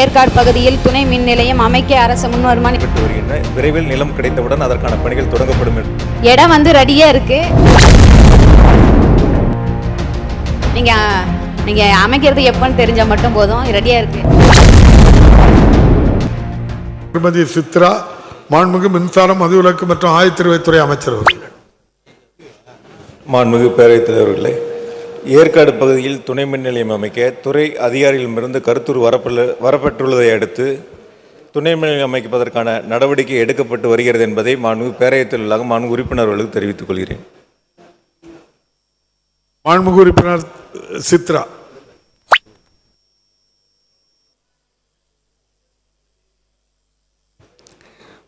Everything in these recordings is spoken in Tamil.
ஏற்காடு பகுதியில் துணை மின் நிலையம் அமைக்க அரசு முன்வருமா பெற்று வருகின்றன விரைவில் நிலம் கிடைத்தவுடன் அதற்கான பணிகள் தொடங்கப்படும் இடம் வந்து ரெடியாக இருக்கு. நீங்க நீங்க அமைக்கிறது எப்போன்னு தெரிஞ்சா மட்டும் போதும். ரெடியாக இருக்கு. திருமதி சித்ரா மாண்புமிகு மின்சாரம் மதுவிலக்கு மற்றும் ஆயத்திருவைத்துறை அமைச்சர் அவர்கள். மாண்புமிகு பேரவைத் தலைவர்களே ஏற்காடு பகுதியில் துணை மின் நிலையம் அமைக்க துறை அதிகாரிகளிடமிருந்து கருத்துரு வரப்பள்ள வரப்பெற்றுள்ளதை அடுத்து துணை மின் நிலையம் அமைப்பதற்கான நடவடிக்கை எடுக்கப்பட்டு வருகிறது என்பதை மாண்புமிகு பேரவைத் தலைவர்களாக மாண்பு உறுப்பினர்களுக்கு தெரிவித்துக் கொள்கிறேன். மாண்புமிகு உறுப்பினர் சித்ரா.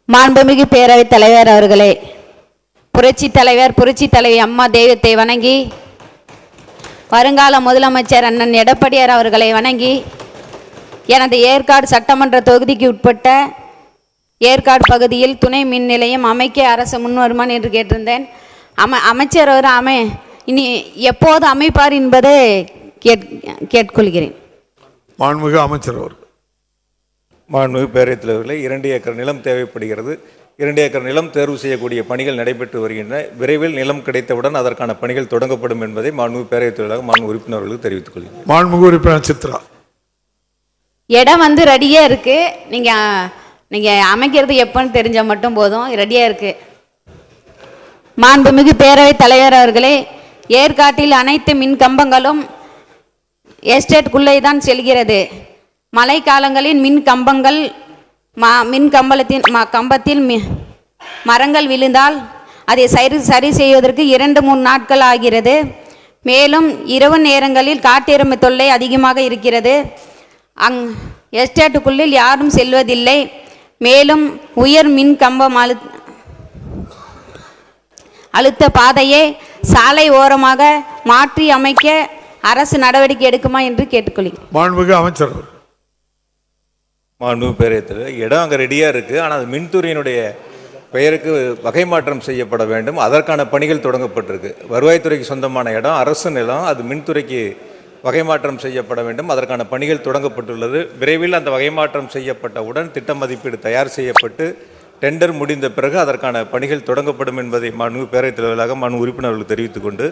மாண்புமிகு பேரவைத் தலைவர் அவர்களே புரட்சி தலைவர் புரட்சி தலைவி அம்மா தெய்வத்தை வணங்கி வருங்கால முதலமைச்சர் அண்ணன் எடப்பாடியார் அவர்களை வணங்கி எனது ஏற்காடு சட்டமன்ற தொகுதிக்கு உட்பட்ட ஏற்காடு பகுதியில் துணை மின் நிலையம் அமைக்க அரசு முன்வருமான் என்று கேட்டிருந்தேன். அம அமைச்சர் அவர் அமை இனி எப்போது அமைப்பார் என்பதை கேட் கேட்டுக்கொள்கிறேன் மாண்புமிகு அமைச்சர் அவர்கள். மாண்புமிகு பேரவைத் தலைவர்களே இரண்டு ஏக்கர் நிலம் தேவைப்படுகிறது. இரண்டு ஏக்கர் நிலம் தேர்வு செய்யக்கூடிய பணிகள் நடைபெற்று வருகின்றன. விரைவில் நிலம் கிடைத்தவுடன் அதற்கான பணிகள் தொடங்கப்படும் என்பதை மாண்புமிகு பேரவைத் தலைவர்களாக மாண்பு உறுப்பினர்களுக்கு தெரிவித்துக் கொள்கிறேன். மாண்புமிகு உறுப்பினர் சித்ரா. இடம் வந்து ரெடியாக இருக்கு. நீங்கள் நீங்கள் அமைக்கிறது எப்போன்னு தெரிஞ்சால் மட்டும் போதும். ரெடியாக இருக்கு. மாண்புமிகு பேரவைத் தலைவர் அவர்களே ஏற்காட்டில் அனைத்து மின் கம்பங்களும் எஸ்டேட்டுக்குள்ளே தான் செல்கிறது. மழைக்காலங்களில் மின் கம்பங்கள் மா மின் கம்பளத்தின் ம கம்பத்தில் மி மரங்கள் விழுந்தால் அதை சரி சரி செய்வதற்கு இரண்டு மூணு நாட்கள் ஆகிறது. மேலும் இரவு நேரங்களில் காட்டெருமை தொல்லை அதிகமாக இருக்கிறது. அங் எஸ்டேட்டுக்குள்ளில் யாரும் செல்வதில்லை. மேலும் உயர் மின் கம்பம் அழு அழுத்த பாதையை சாலை ஓரமாக மாற்றி அமைக்க அரசு நடவடிக்கை எடுக்குமா என்று கேட்டுக்கொள்கிறேன். மாண்புமிகு அமைச்சர் மாண்பு மாண்புமிகு இடம் அங்கே ரெடியாக இருக்குது ஆனால் அது மின்துறையினுடைய பெயருக்கு வகை மாற்றம் செய்யப்பட வேண்டும். அதற்கான பணிகள் தொடங்கப்பட்டிருக்கு. வருவாய்த்துறைக்கு சொந்தமான இடம் அரசு நிலம் அது மின்துறைக்கு வகை மாற்றம் செய்யப்பட வேண்டும். அதற்கான பணிகள் தொடங்கப்பட்டுள்ளது. விரைவில் அந்த வகை மாற்றம் செய்யப்பட்டவுடன் திட்ட மதிப்பீடு தயார் செய்யப்பட்டு டெண்டர் முடிந்த பிறகு அதற்கான பணிகள் தொடங்கப்படும் என்பதை மனு பேரவைத் தலைவராக மனு உறுப்பினர்களுக்கு தெரிவித்துக் கொண்டு